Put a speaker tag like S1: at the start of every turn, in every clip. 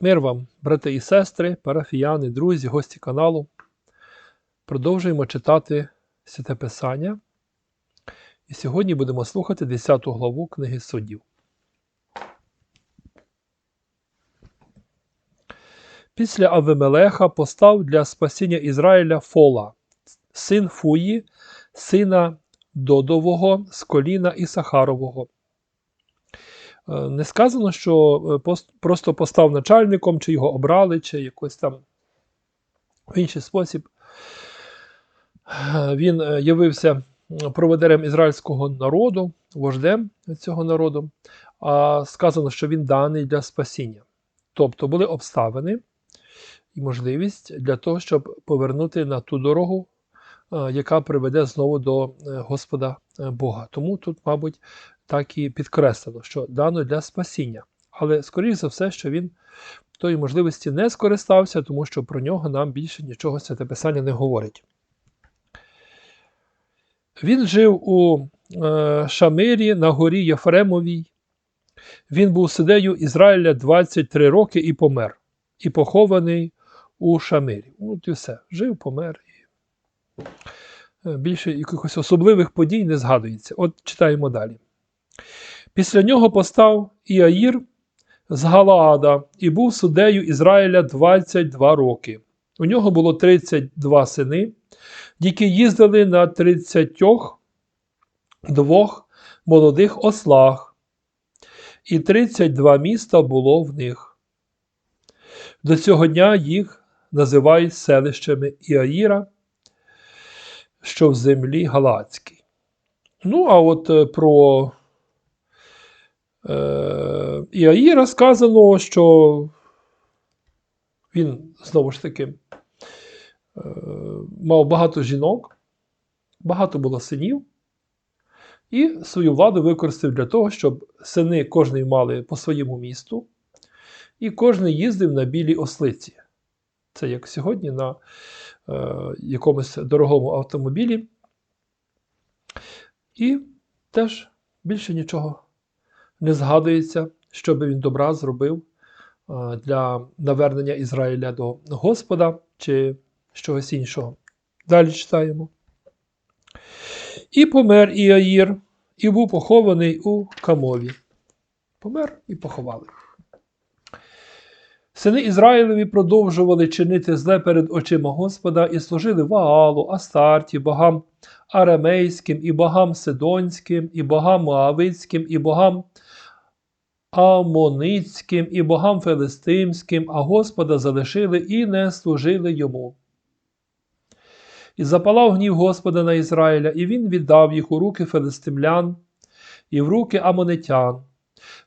S1: Мир вам, брати і сестри, парафіяни, друзі, гості каналу. Продовжуємо читати Святе Писання. І сьогодні будемо слухати 10 главу книги суддів. Після Авимелеха постав для спасіння Ізраїля Фола, син Фуї, сина Додового з коліна Ісахарового. Е, Не сказано, що е, просто постав начальником, чи його обрали, чи якось там в інший спосіб. Е, Він явився м, проводарем ізраїльського народу, вождем цього народу, а сказано, що він даний для спасіння. Тобто були обставини і можливість для того, щоб повернути на ту дорогу, яка приведе знову до Господа Бога. Тому тут, мабуть, так і підкреслено, що дано для спасіння. Але, скоріш за все, що він тої можливості не скористався, тому що про нього нам більше нічого Святе Писання не говорить. Він жив у е, Шамирі на горі Єфремовій. Він був суддею Ізраїля 23 роки і помер, і похований у Шамирі. От і все. Жив, помер. Е, Більше якихось особливих подій не згадується. От читаємо далі. Після нього постав Іаїр з Галаада і був суддею Ізраїля 22 роки. У нього було 32 сини, які їздили на 32 молодих ослах, і 32 міста було в них. До цього дня їх називають селищами Іаїра, що в землі Галацькій. Ну, а от е, про е, Іаїра сказано, що він знову ж таки е, мав багато жінок, багато було синів, і свою владу використав для того, щоб сини кожний мали по своєму місту, і кожен їздив на білій ослиці. Це як сьогодні на е, якомусь дорогому автомобілі. І теж більше нічого не згадується, що би він добра зробив для навернення Ізраїля до Господа чи чогось іншого. Далі читаємо. І помер Іаїр, і був похований у Камові. Помер і поховали. Сини Ізраїлеві продовжували чинити зле перед очима Господа і служили Ваалу, Астарті, богам арамейським, і богам Сидонським, і богам Моавицьким, і богам Амоницьким, і богам Филистимським, а Господа залишили і не служили йому. І запалав гнів Господа на Ізраїля, і він віддав їх у руки филистимлян і в руки амонитян.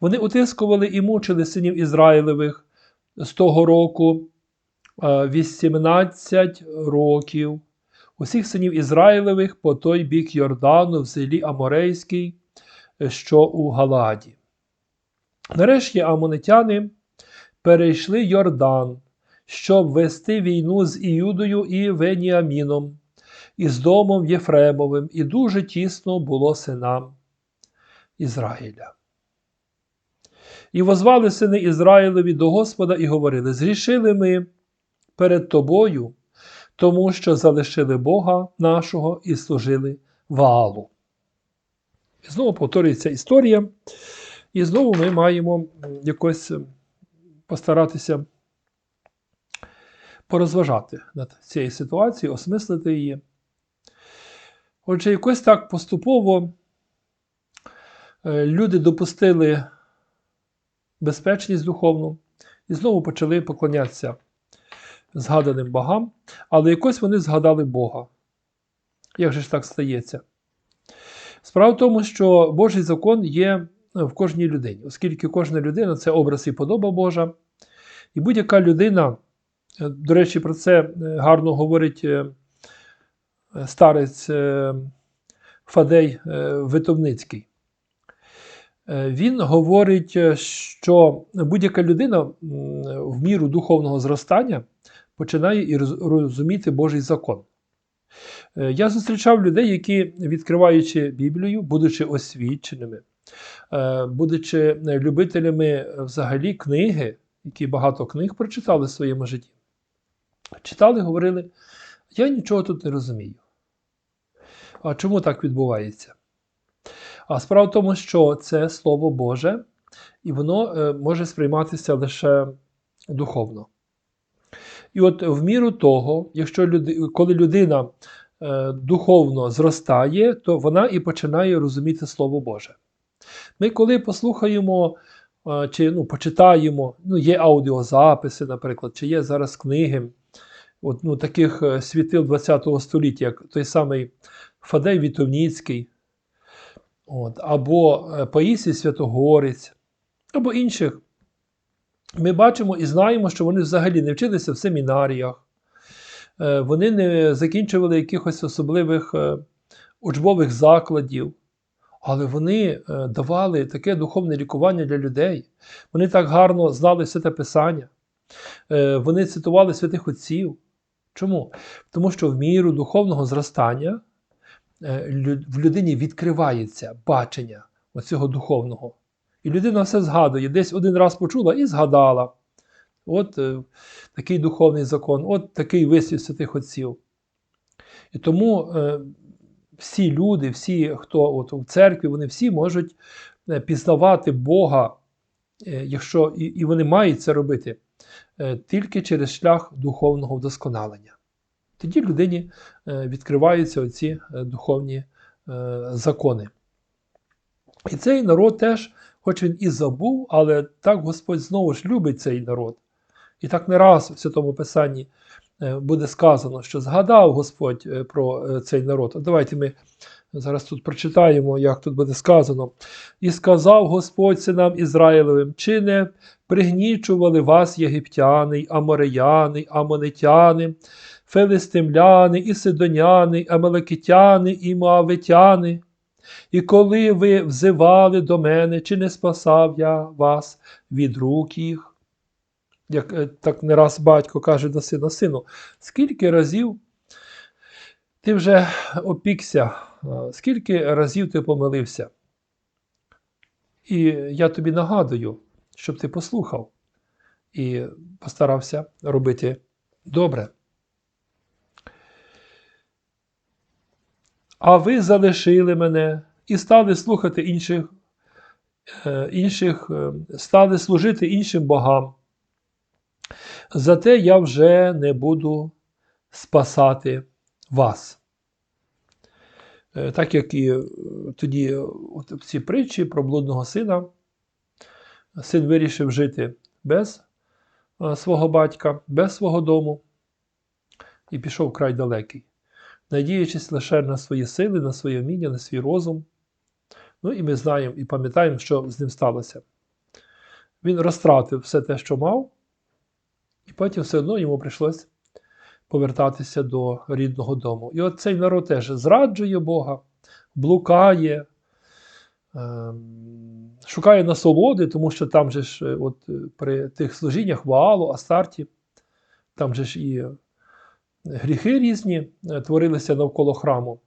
S1: Вони утискували і мучили синів Ізраїлевих з того року е, 18 років. Усіх синів Ізраїлевих по той бік Йордану в селі Аморейській, е, що у Галаді. Нарешті амонитяни перейшли Йордан, щоб вести війну з Іюдою і Веніаміном, і з домом Єфремовим, і дуже тісно було синам Ізраїля. І возвали сини Ізраїлеві до Господа і говорили: Зрішили ми перед тобою, тому що залишили Бога нашого і служили Ваалу. І знову повторюється історія, і знову ми маємо якось постаратися порозважати над цією ситуацією, осмислити її. Отже, якось так поступово е, люди допустили безпечність духовну і знову почали поклонятися згаданим богам, але якось вони згадали Бога. Як же ж так стається? Справа в тому, що Божий закон є в кожній людині, оскільки кожна людина це образ і подоба Божа. І будь-яка людина, е, до речі, про це е, гарно говорить е, е, старець е, Фадей е, Витовницький. Е, Він говорить, е, що будь-яка людина в міру духовного зростання починає і розуміти Божий закон. Е, Я зустрічав людей, які, відкриваючи Біблію, будучи освіченими, е, будучи любителями е, взагалі книги які багато книг прочитали в своєму житті, читали, говорили, я нічого тут не розумію. А чому так відбувається? А справа в тому, що це Слово Боже, і воно е, може сприйматися лише духовно. І от в міру того, якщо люди, коли людина е, духовно зростає, то вона і починає розуміти Слово Боже. Ми, коли послухаємо е, чи ну, почитаємо, ну, є аудіозаписи, наприклад, чи є зараз книги от, ну, таких е, світил ХХ століття, як той самий Фадей Вітовніцький, от, або е, Паїсій Святогорець, або інших. Ми бачимо і знаємо, що вони взагалі не вчилися в семінаріях, вони не закінчували якихось особливих учбових закладів, але вони е, давали таке духовне лікування для людей. Вони так гарно знали святе Писання, Е, вони цитували святих отців. Чому? Тому що в міру духовного зростання е, в людині відкривається бачення оцього духовного. І людина все згадує. Десь один раз почула і згадала. От такий духовний закон, от такий вислів святих отців. І тому всі люди, всі, хто от у церкві, вони всі можуть е, пізнавати Бога, е, якщо і, вони мають це робити е, тільки через шлях духовного вдосконалення. Тоді людині відкриваються оці духовні закони. І цей народ теж, хоч він і забув, але так Господь знову ж любить цей народ. І так не раз в Святому Писанні буде сказано, що згадав Господь е, про е, цей народ. От давайте ми зараз тут прочитаємо, як тут буде сказано. І сказав Господь синам Ізраїлевим, чи не пригнічували вас єгиптяни, амореяни, амонитяни, филистимляни, і сидоняни, і амалекитяни, і моавитяни. І коли ви взивали до мене, чи не спасав я вас від рук їх? Як е, так не раз батько каже до сина, сину, скільки разів ти вже опікся, скільки разів ти помилився? І я тобі нагадую, щоб ти послухав і постарався робити добре. А ви залишили мене і стали слухати інших, е, інших е, стали служити іншим богам. Зате я вже не буду спасати вас. Е, Так як і е, тоді е, от в цій притчі про блудного сина, син вирішив жити без свого батька, без свого дому і пішов край далекий надіючись лише на свої сили, на своє вміння, на свій розум. Ну і ми знаємо і пам'ятаємо, що з ним сталося. Він розтратив все те, що мав, потім все одно йому прийшлось повертатися до рідного дому. І от цей народ теж зраджує Бога, блукає, ем, шукає насолоди, тому що там же ж е, от, е, при тих служіннях Ваалу, Астарті, там же ж і гріхи різні е, творилися навколо храму.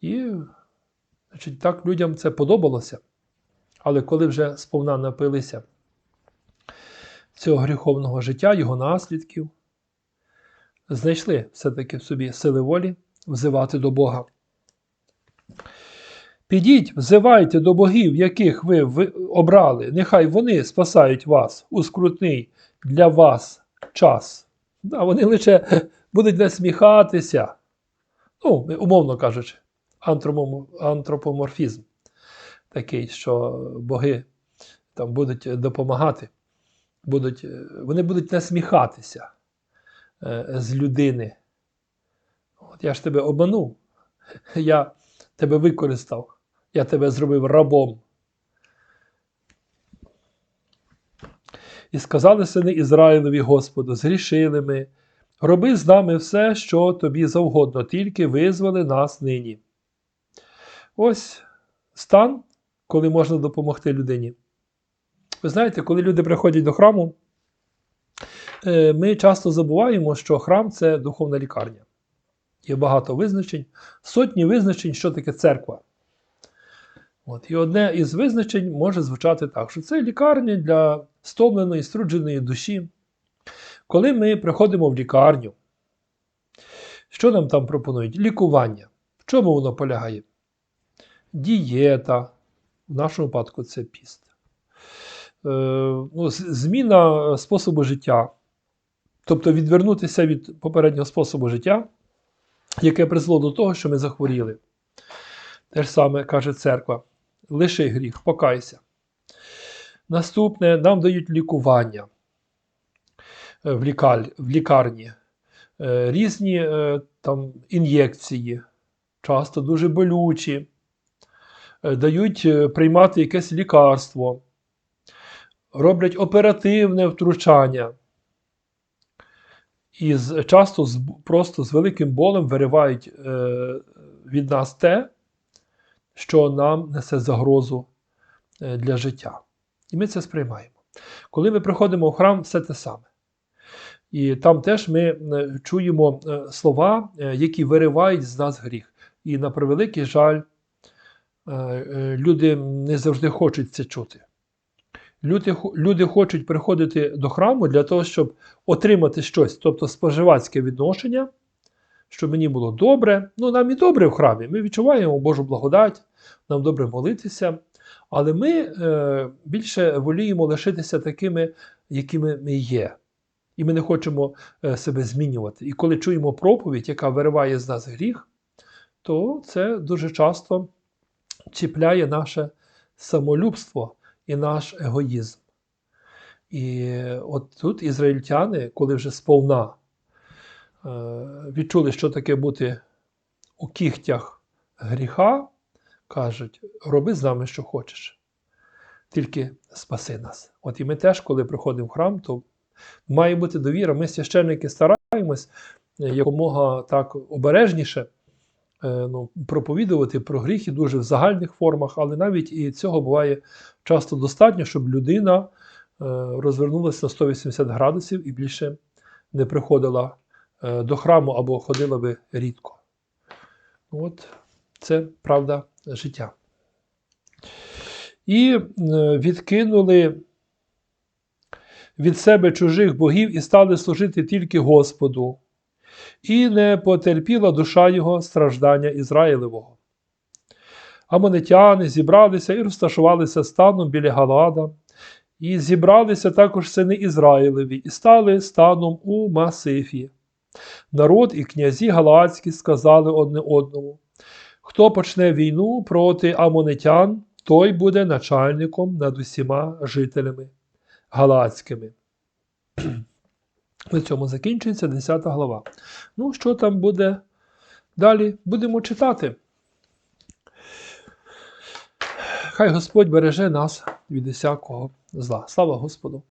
S1: І значить, так людям це подобалося. Але коли вже сповна напилися цього гріховного життя, його наслідків, знайшли все-таки в собі сили волі взивати до Бога. Підіть, взивайте до богів, яких ви обрали, нехай вони спасають вас у скрутний для вас час. Да, вони лише будуть насміхатися. Ну, умовно кажучи, антропоморфізм такий, що боги там будуть допомагати, будуть, е, вони будуть насміхатися е, з людини. От я ж тебе обманув, я тебе використав, я тебе зробив рабом. І сказали сини Ізраїлеві Господу, згрішили ми, роби з нами все, що тобі завгодно, тільки визволи нас нині. Ось стан, коли можна допомогти людині. Ви знаєте, коли люди приходять до храму, е, ми часто забуваємо, що храм це духовна лікарня. Є багато визначень, сотні визначень, що таке церква. От. І одне із визначень може звучати так, що це лікарня для стомленої, струдженої душі. Коли ми приходимо в лікарню, що нам там пропонують? Лікування. В чому воно полягає? Дієта, в нашому випадку це піст. Е, ну, зміна способу життя. Тобто відвернутися від попереднього способу життя, яке призвело до того, що ми захворіли. Те ж саме каже церква: лиши гріх, покайся. Наступне нам дають лікування е, в, лікаль, в лікарні, Е, різні там, ін'єкції, часто дуже болючі, дають приймати якесь лікарство, роблять оперативне втручання. І з, часто з, просто з великим болем виривають е, від нас те, що нам несе загрозу е, для життя. І ми це сприймаємо. Коли ми приходимо в храм, все те саме. І там теж ми е, чуємо е, слова, які виривають з нас гріх. І на превеликий жаль, люди не завжди хочуть це чути. Люди, люди хочуть приходити до храму для того, щоб отримати щось, тобто споживацьке відношення, щоб мені було добре. Ну, нам і добре в храмі. Ми відчуваємо Божу благодать, нам добре молитися. Але ми е, більше воліємо лишитися такими, якими ми є. І ми не хочемо е, себе змінювати. І коли чуємо проповідь, яка вириває з нас гріх, то це дуже часто чіпляє наше самолюбство і наш егоїзм. І от тут ізраїльтяни, коли вже сповна е, відчули, що таке бути у кігтях гріха, кажуть: роби з нами, що хочеш, тільки спаси нас. От і ми теж, коли приходимо в храм, то має бути довіра. Ми, священники, стараємось е, якомога так обережніше ну, проповідувати про гріхи дуже в загальних формах, але навіть і цього буває часто достатньо, щоб людина е, розвернулася на 180 градусів і більше не приходила е, до храму або ходила би рідко. От це правда життя. І е, відкинули від себе чужих богів і стали служити тільки Господу. І не потерпіла душа його страждання Ізраїлевого. Амонитяни зібралися і розташувалися станом біля Галада, і зібралися також сини Ізраїлеві, і стали станом у Масифі. Народ і князі Галаадські сказали одне одному: Хто почне війну проти амонитян, той буде начальником над усіма жителями Галаадськими. На цьому закінчується 10 глава. Ну, що там буде далі? Будемо читати. Хай Господь береже нас від усякого зла. Слава Господу!